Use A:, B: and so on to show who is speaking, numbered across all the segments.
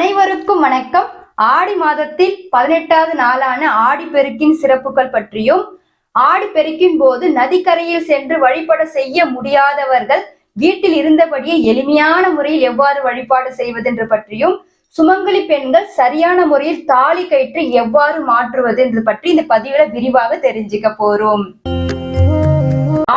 A: அனைவருக்கும் வணக்கம். ஆடி மாதத்தில் பதினெட்டாவது நாளான ஆடிப்பெருக்கின் சிறப்புகள் பற்றியும் ஆடிப்பெருக்கின் போது நதிக்கரையில் சென்று வழிபட செய்ய முடியாதவர்கள் வீட்டில் இருந்தபடியே எளிமையான முறையில் எவ்வாறு வழிபாடு செய்வதென்று பற்றியும் சுமங்கலி பெண்கள் சரியான முறையில் தாலி கயிற்று எவ்வாறு மாற்றுவது என்று பற்றி இந்த பதிவுல விரிவாக தெரிஞ்சுக்க போறோம்.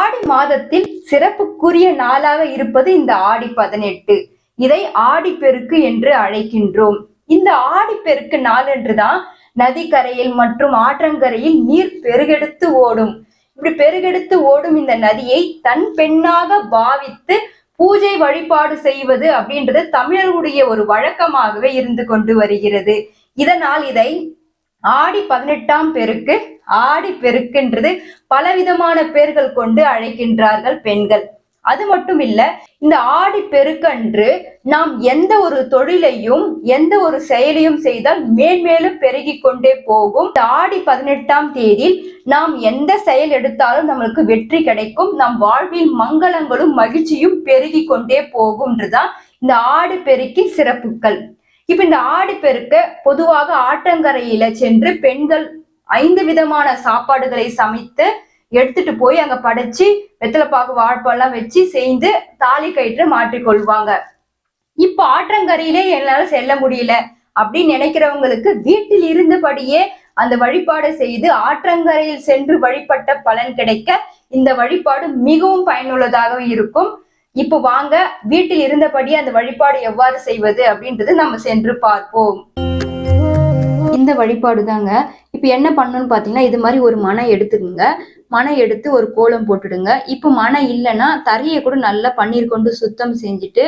A: ஆடி மாதத்தில் சிறப்புக்குரிய நாளாக இருப்பது இந்த ஆடி பதினெட்டு. இதை ஆடிப்பெருக்கு என்று அழைக்கின்றோம். இந்த ஆடிப்பெருக்கு நாளன்று தான் நதிக்கரையில் மற்றும் ஆற்றங்கரையில் நீர் பெருகெடுத்து ஓடும். இப்படி பெருகெடுத்து ஓடும் இந்த நதியை தன் பெண்ணாக பாவித்து பூஜை வழிபாடு செய்வது அப்படின்றது தமிழர்களுடைய ஒரு வழக்கமாகவே இருந்து கொண்டு வருகிறது. இதனால் இதை ஆடி பதினெட்டாம் பெருக்கு ஆடி பெருக்குன்றது பலவிதமான பெயர்கள் கொண்டு அழைக்கின்றார்கள் பெண்கள். அது மட்டும் இல்ல இந்த ஆடி பெருக்கன்று நாம் எந்த ஒரு தொழிலையும் எந்த ஒரு செயலையும் செய்தால் மேன்மேலும் பெருகி கொண்டே போகும். இந்த ஆடி பதினெட்டாம் தேதி நாம் எந்த செயல் எடுத்தாலும் நம்மளுக்கு வெற்றி கிடைக்கும். நம் வாழ்வில் மங்களங்களும் மகிழ்ச்சியும் பெருகி கொண்டே போகும்ன்றதுதான் இந்த ஆடி பெருக்கின் சிறப்புகள் இப்ப இந்த ஆடி பெருக்க பொதுவாக ஆற்றங்கரையில சென்று பெண்கள் ஐந்து விதமான சாப்பாடுகளை சமைத்து எடுத்துட்டு போய் அங்க படைச்சு வெத்தலைப்பாக்கு வாழ்ப்பெல்லாம் வச்சு செய்து தாலி கயிற்று மாற்றிக்கொள்வாங்க இப்ப ஆற்றங்கரையிலே என்னால செல்ல முடியல அப்படின்னு நினைக்கிறவங்களுக்கு வீட்டில் இருந்தபடியே அந்த வழிபாடு செய்து ஆற்றங்கரையில் சென்று வழிபட்ட பலன் கிடைக்க இந்த வழிபாடு மிகவும் பயனுள்ளதாக இருக்கும். இப்போ வாங்க வீட்டில் இருந்தபடி அந்த வழிபாடு எவ்வாறு செய்வது அப்படின்றது நம்ம சென்று பார்ப்போம். இந்த வழிபாடு தாங்க இப்போ என்ன பண்ணணும்னு பார்த்தீங்கன்னா இது மாதிரி ஒரு மனை எடுத்துக்கோங்க. மனை எடுத்து ஒரு கோலம் போட்டுடுங்க. இப்போ மனை இல்லைன்னா தரையை கூட நல்லா பன்னீர் கொண்டு சுத்தம் செஞ்சுட்டு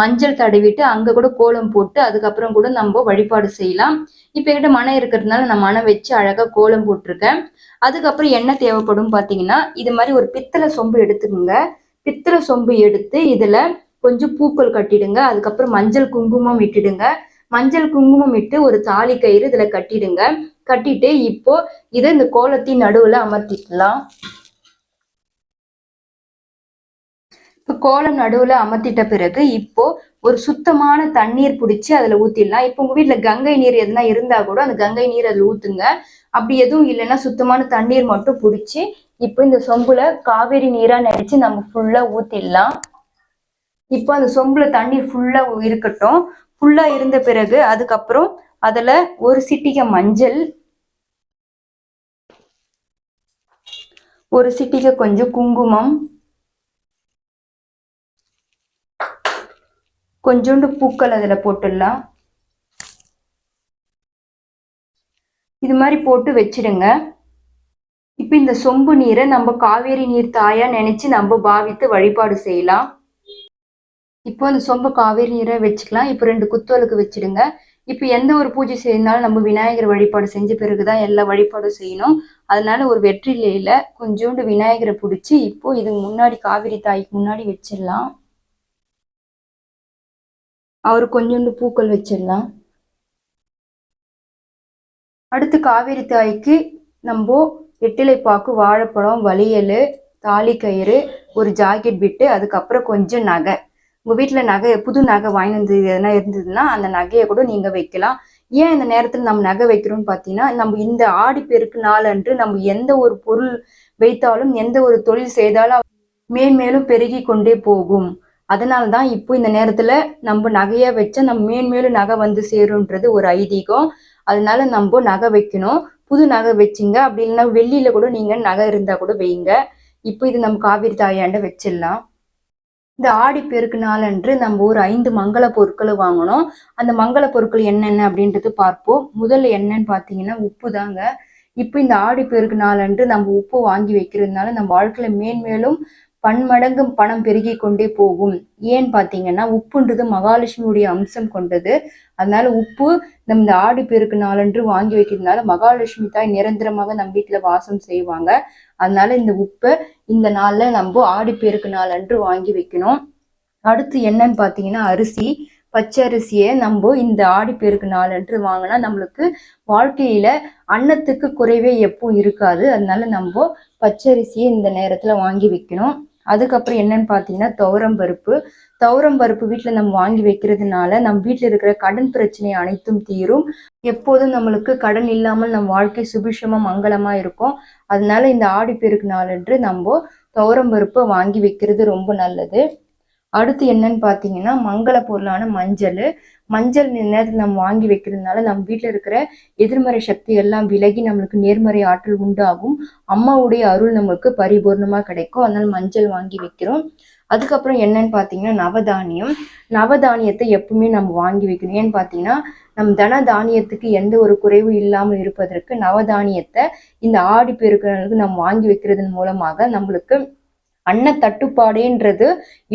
A: மஞ்சள் தடவிட்டு அங்கே கூட கோலம் போட்டு அதுக்கப்புறம் கூட நம்ம வழிபாடு செய்யலாம். இப்போ என்கிட்ட மனை இருக்கிறதுனால நான் மனை வச்சு அழகாக கோலம் போட்டிருக்கேன். அதுக்கப்புறம் என்ன தேவைப்படும் பார்த்தீங்கன்னா இது மாதிரி ஒரு பித்தளை சொம்பு எடுத்துக்கோங்க. பித்தளை சொம்பு எடுத்து இதில் கொஞ்சம் பூக்கள் கட்டிடுங்க. அதுக்கப்புறம் மஞ்சள் குங்குமம் இட்டுடுங்க. மஞ்சள் குங்குமம் இட்டு ஒரு தாலி கயிறு இதுல கட்டிடுங்க. கட்டிட்டு இப்போ இதை இந்த கோலத்தின் நடுவுல அமர்த்திக்கலாம். இப்போ கோலம் நடுவுல அமர்த்திட்ட பிறகு இப்போ ஒரு சுத்தமான தண்ணீர் பிடிச்சி அதுல ஊத்திடலாம். இப்போ உங்க வீட்டுல கங்கை நீர் எதுனா இருந்தா கூட அந்த கங்கை நீர் அதுல ஊத்துங்க. அப்படி எதுவும் இல்லைன்னா சுத்தமான தண்ணீர் மட்டும் பிடிச்சி இப்போ இந்த சொம்புல காவேரி நீரா நினைச்சு நம்ம ஃபுல்லா ஊத்திடலாம். இப்போ அந்த சொம்புல தண்ணீர் ஃபுல்லா இருக்கட்டும். ஃபுல்லா இருந்த பிறகு அதுக்கப்புறம் அதுல ஒரு சிட்டிகை மஞ்சள் ஒரு சிட்டிகை கொஞ்சம் குங்குமம் கொஞ்சோண்டு பூக்கள் அதுல போட்டுடலாம். இது மாதிரி போட்டு வச்சிடுங்க. இப்போ இந்த சொம்பு நீரை நம்ம காவேரி நீர் தாயா நினைச்சு நம்ம பாவித்து வழிபாடு செய்யலாம். இப்போ அந்த சொம்பு காவேரி நீரை வச்சுக்கலாம். இப்போ ரெண்டு குத்துவலுக்கு வச்சிடுங்க. இப்போ எந்த ஒரு பூஜை செய்யணும்னாலும் நம்ம விநாயகர் வழிபாடு செஞ்ச பிறகுதான் எல்லா வழிபாடும் செய்யணும். அதனால ஒரு வெற்றிலையில கொஞ்சோண்டு விநாயகரை பிடிச்சி இப்போ இதுக்கு முன்னாடி காவிரி தாய்க்கு முன்னாடி வச்சிடலாம். அவர் கொஞ்சோண்டு பூக்கள் வச்சிடலாம். அடுத்து காவேரி தாய்க்கு நம்ம வெற்றிலை பாக்கு வாழைப்பழம் வளையல் தாலி கயிறு ஒரு ஜாக்கெட் விட்டு அதுக்கப்புறம் கொஞ்சம் நகை. உங்கள் வீட்டில் நகை புது நகை வாங்கி வந்து எதனா இருந்ததுன்னா அந்த நகையை கூட நீங்கள் வைக்கலாம். ஏன் இந்த நேரத்தில் நம்ம நகை வைக்கிறோம்னு பார்த்தீங்கன்னா நம்ம இந்த ஆடிப்பெருக்கு நாள் அன்று நம்ம எந்த ஒரு பொருள் வைத்தாலும் எந்த ஒரு தொழில் செய்தாலும் மேன்மேலும் பெருகி கொண்டே போகும். அதனால தான் இப்போ இந்த நேரத்தில் நம்ம நகையை வச்சா நம்ம மேன்மேலும் நகை வந்து சேரும்ன்றது ஒரு ஐதீகம். அதனால நம்ம நகை வைக்கணும். புது நகை வச்சிங்க. அப்படி இல்லைன்னா வெள்ளியில் கூட நீங்கள் நகை இருந்தால் கூட வைங்க. இப்போ இது நம்ம காவிரி தாயாண்ட வச்சிடலாம். இந்த ஆடி பெருக்கு நாளன்று நம்ம ஒரு ஐந்து மங்கள பொருட்களை வாங்கணும் அந்த மங்கள பொருட்கள் என்னென்ன அப்படின்றது பார்ப்போம். முதல்ல என்னன்னு பார்த்தீங்கன்னா உப்பு தாங்க. இப்போ இந்த ஆடி பெருக்கு நாளன்று நம்ம உப்பு வாங்கி வைக்கிறதுனால நம்ம வாழ்க்கையில மேன்மேலும் பன்மடங்கு பணம் பெருகி கொண்டே போகும். ஏன்னு பார்த்தீங்கன்னா உப்புன்றது மகாலட்சுமியுடைய அம்சம் கொண்டது. அதனால உப்பு நம்ம இந்த ஆடு பெருக்கு நாளன்று வாங்கி வைக்கிறதுனால மகாலட்சுமி தாய் நிரந்தரமாக நம்ம வீட்டில் வாசம் செய்வாங்க. அதனால இந்த உப்பை இந்த நாளில் நம்ம ஆடிப்பெருக்கு பெருக்கு நாளன்று வாங்கி வைக்கணும். அடுத்து என்னன்னு பார்த்தீங்கன்னா அரிசி. பச்சை அரிசியை நம்ம இந்த ஆடிப்பெருக்கு நாள் நாளன்று வாங்கினா நம்மளுக்கு வாழ்க்கையில அன்னத்துக்கு குறைவே எப்பவும் இருக்காது. அதனால நம்ம பச்சரிசியை இந்த நேரத்தில் வாங்கி வைக்கணும். அதுக்கப்புறம் என்னன்னு பார்த்தீங்கன்னா துவரம் பருப்பு. துவரம் பருப்பு வீட்டில் நம்ம வாங்கி வைக்கிறதுனால நம்ம வீட்டில் இருக்கிற கடன் பிரச்சனை அனைத்தும் தீரும். எப்போதும் நம்மளுக்கு கடன் இல்லாமல் நம் வாழ்க்கை சுபிஷமா மங்களமா இருக்கும். அதனால இந்த ஆடிப்பெருக்கு நாளன்று நம்ம துவரம் பருப்பை வாங்கி வைக்கிறது ரொம்ப நல்லது. அடுத்து என்னன்னு பார்த்தீங்கன்னா மங்கள பொருளான மஞ்சள். மஞ்சள் நேரத்தில் நம்ம வாங்கி வைக்கிறதுனால நம்ம வீட்டில் இருக்கிற எதிர்மறை சக்தி எல்லாம் விலகி நம்மளுக்கு நேர்மறை ஆற்றல் உண்டாகும். அம்மாவுடைய அருள் நம்மளுக்கு பரிபூர்ணமாக கிடைக்கும். அதனால மஞ்சள் வாங்கி வைக்கிறோம். அதுக்கப்புறம் என்னன்னு பார்த்தீங்கன்னா நவதானியம். நவதானியத்தை எப்பவுமே நம்ம வாங்கி வைக்கணும். ஏன்னு பார்த்தீங்கன்னா நம் தன தானியத்துக்கு எந்த ஒரு குறைவும் இல்லாமல் இருப்பதற்கு நவதானியத்தை இந்த ஆடி பெருக்கிறவங்களுக்கு நம்ம வாங்கி வைக்கிறதன் மூலமாக நம்மளுக்கு அன்ன தட்டுப்பாடுன்றது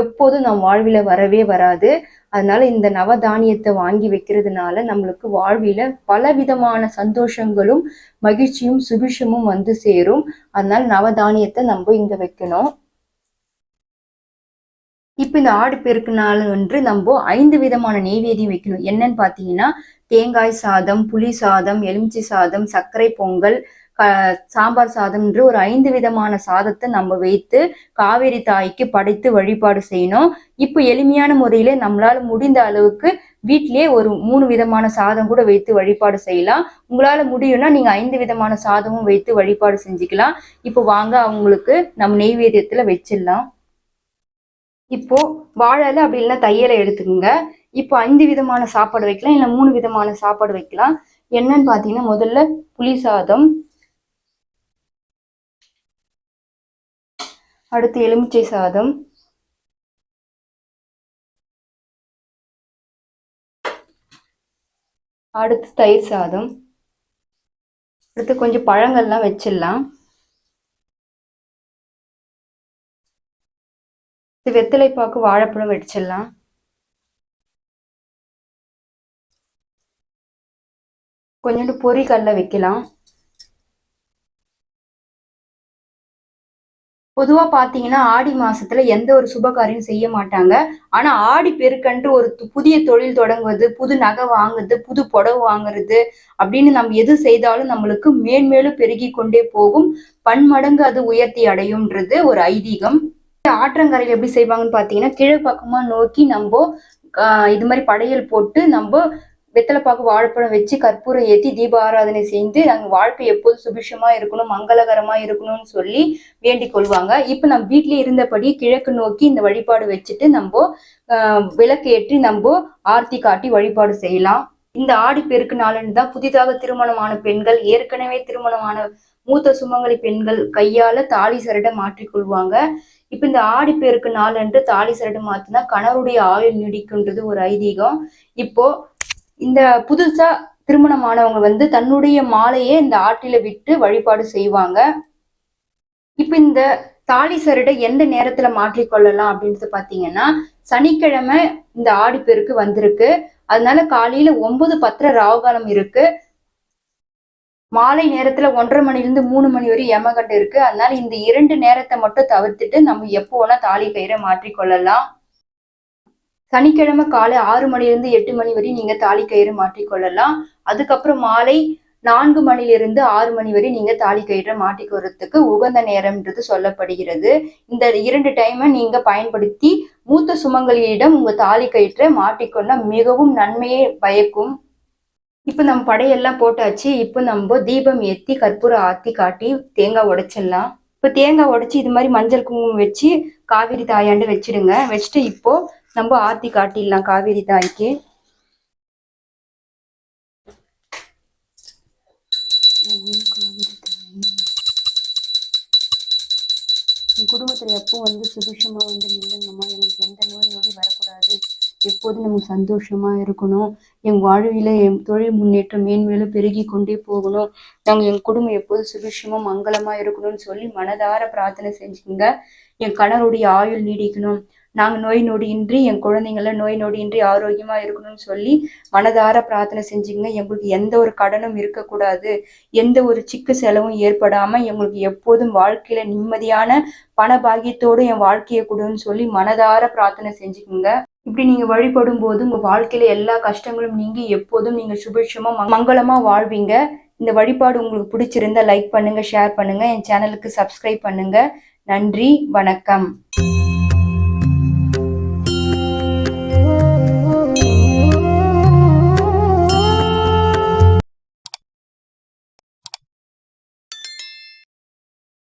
A: எப்போதும் நம் வாழ்வில வரவே வராது. அதனால இந்த நவதானியத்தை வாங்கி வைக்கிறதுனால நம்மளுக்கு வாழ்வில பல விதமான சந்தோஷங்களும் மகிழ்ச்சியும் சுபிஷமும் வந்து சேரும். அதனால நவதானியத்தை நம்ம இங்க வைக்கணும். இப்போ இந்த ஆடு பெருக்கு நாள் என்று நம்ம ஐந்து விதமான நெய்வேதியம் வைக்கணும். என்னன்னு பார்த்தீங்கன்னா தேங்காய் சாதம் புளி சாதம் எலுமிச்சை சாதம் சர்க்கரை பொங்கல் க சாம்பார் சாதம்ன்ற ஒரு ஐந்து விதமான சாதத்தை நம்ம வைத்து காவேரி தாய்க்கு படைத்து வழிபாடு செய்யணும். இப்போ எளிமையான முறையில நம்மளால முடிந்த அளவுக்கு வீட்டிலேயே ஒரு மூணு விதமான சாதம் கூட வைத்து வழிபாடு செய்யலாம். உங்களால முடியும்னா நீங்க ஐந்து விதமான சாதமும் வைத்து வழிபாடு செஞ்சுக்கலாம். இப்போ வாங்க அவங்களுக்கு நம்ம நெய்வேத்தியத்துல வச்சிடலாம். இப்போ வாழலை அப்படி இல்லைன்னா தையலை எடுத்துக்கோங்க. இப்போ ஐந்து விதமான சாப்பாடு வைக்கலாம் இல்லை மூணு விதமான சாப்பாடு வைக்கலாம். என்னன்னு பார்த்தீங்கன்னா முதல்ல புளி சாதம் அடுத்து எலுமிச்சை சாதம். அடுத்து தயிர் சாதம். அடுத்து கொஞ்சம் பழங்கள்லாம் வச்சிடலாம். இது வெத்தலைப்பாக்கு வாழைப்பழம் வெடிச்சிடலாம் கொஞ்சோண்டு பொரிக்கல்ல வைக்கலாம். பொதுவாக பார்த்தீங்கன்னா ஆடி மாசத்துல எந்த ஒரு சுபகாரியம் செய்ய மாட்டாங்க. ஆனா ஆடி பெருக்கன்று ஒரு புதிய தொழில் தொடங்குவது புது நகை வாங்குறது புது புடவை வாங்குறது அப்படின்னு நம்ம எது செய்தாலும் நம்மளுக்கு மேன்மேலும் பெருகி கொண்டே போகும். பன்மடங்கு அது உயர்த்தி அடையும்ன்றது ஒரு ஐதீகம். ஆற்றங்கரையில் எப்படி செய்வாங்கன்னு பார்த்தீங்கன்னா கீழே பக்கமாக நோக்கி நம்ம இது மாதிரி படையல் போட்டு நம்ம வெத்தலைப்பாக்கு வாழைப்பழம் வச்சு கற்பூரம் ஏற்றி தீப ஆராதனை செய்து அங்கே வாழ்க்கை எப்போதும் சுபிஷமா இருக்கணும் மங்களகரமா இருக்கணும்னு சொல்லி வேண்டிக் கொள்வாங்க. இப்போ நம்ம வீட்டிலே இருந்தபடி கிழக்கு நோக்கி இந்த வழிபாடு வச்சுட்டு நம்ம விளக்கேற்றி விளக்கு ஏற்றி நம்ம ஆர்த்தி காட்டி வழிபாடு செய்யலாம். இந்த ஆடி பெருக்கு நாளன்று தான் புதிதாக திருமணமான பெண்கள் ஏற்கனவே திருமணமான மூத்த சுமங்கலி பெண்கள் கையால தாலி சரடை மாற்றிக்கொள்வாங்க இப்ப இந்த ஆடி பெருக்கு நாளன்று தாலி சரடு மாத்தினா கணவருடைய ஆயுள் நீடிக்குன்றது ஒரு ஐதீகம். இப்போ இந்த புதுசா திருமணமானவங்க வந்து தன்னுடைய மாலையே இந்த ஆற்றில விட்டு வழிபாடு செய்வாங்க. இப்ப இந்த தாலி சரடை எந்த நேரத்துல மாற்றிக்கொள்ளலாம் அப்படின்றது பாத்தீங்கன்னா சனிக்கிழமை இந்த ஆடிப்பெருக்கு வந்திருக்கு. அதனால காலையில ஒன்பது பத்திர ராகுகாலம் இருக்கு. மாலை நேரத்துல ஒன்றரை மணிலிருந்து மூணு மணி வரை யமகண்டம் இருக்கு. அதனால இந்த இரண்டு நேரத்தை மட்டும் தவிர்த்துட்டு நம்ம எப்போ வேணா தாலி கயிறை மாற்றிக்கொள்ளலாம் சனிக்கிழமை காலை ஆறு மணிலிருந்து எட்டு மணி வரை நீங்க தாலி கயிறு மாற்றிக்கொள்ளலாம் அதுக்கப்புறம் மாலை நான்கு மணிலிருந்து ஆறு மணி வரை நீங்க தாலி கயிறை மாட்டிக்கிறதுக்கு உகந்த நேரம்ன்றது சொல்லப்படுகிறது. இந்த இரண்டு டைமை நீங்க பயன்படுத்தி மூத்த சுமங்கலியிடம் உங்க தாலி கயிற்றை மாட்டிக்கொண்டா மிகவும் நன்மையை பயக்கும். இப்போ நம்ம படையெல்லாம் போட்டாச்சு. இப்போ நம்ம தீபம் ஏற்றி கற்பூரம் ஆத்தி காட்டி தேங்காய் உடைச்சிடலாம். இப்போ தேங்காய் உடைச்சி இது மாதிரி மஞ்சள் குங்குமம் வச்சு காவேரி தாயாண்டு வச்சிடுங்க. வச்சுட்டு இப்போ நம்ம ஆத்தி காட்டிடலாம் காவேரி தாய்க்கு. என் குடும்பத்தில் எப்போ வந்து சுபிஷமாக வந்து நில்லுங்கம்மா. எனக்கு எந்த நோய் வரக்கூடாது. எப்போதும் நமக்கு சந்தோஷமா இருக்கணும். என் வாழ்வில என் தொழில் முன்னேற்றம் மேன்மேலும் பெருகி கொண்டே போகணும். நாங்கள் என் குடும்பம் எப்போதும் சுபிஷமா மங்களமா இருக்கணும்னு சொல்லி மனதார பிரார்த்தனை செஞ்சுக்கோங்க. என் கணவருடைய ஆயுள் நீடிக்கணும். நாங்கள் நோய் நொடியின்றி என் குழந்தைங்கள நோய் நொடியின்றி ஆரோக்கியமாக இருக்கணும்னு சொல்லி மனதார பிரார்த்தனை செஞ்சுங்க எங்களுக்கு எந்த ஒரு கடனும் இருக்கக்கூடாது. எந்த ஒரு சிக்கு செலவும் ஏற்படாமல் எங்களுக்கு எப்போதும் வாழ்க்கையில் நிம்மதியான பண பாகியத்தோடு என் வாழ்க்கையை கொடுன்னு சொல்லி மனதார பிரார்த்தனை செஞ்சுக்குங்க. இப்படி நீங்கள் வழிபடும் போது உங்கள் வாழ்க்கையில் எல்லா கஷ்டங்களும் நீங்கி எப்போதும் நீங்கள் சுபிட்சமாக மங்களமாக வாழ்வீங்க. இந்த வழிபாடு உங்களுக்கு பிடிச்சிருந்தா லைக் பண்ணுங்கள் ஷேர் பண்ணுங்கள் என் சேனலுக்கு சப்ஸ்கிரைப் பண்ணுங்கள் நன்றி வணக்கம்.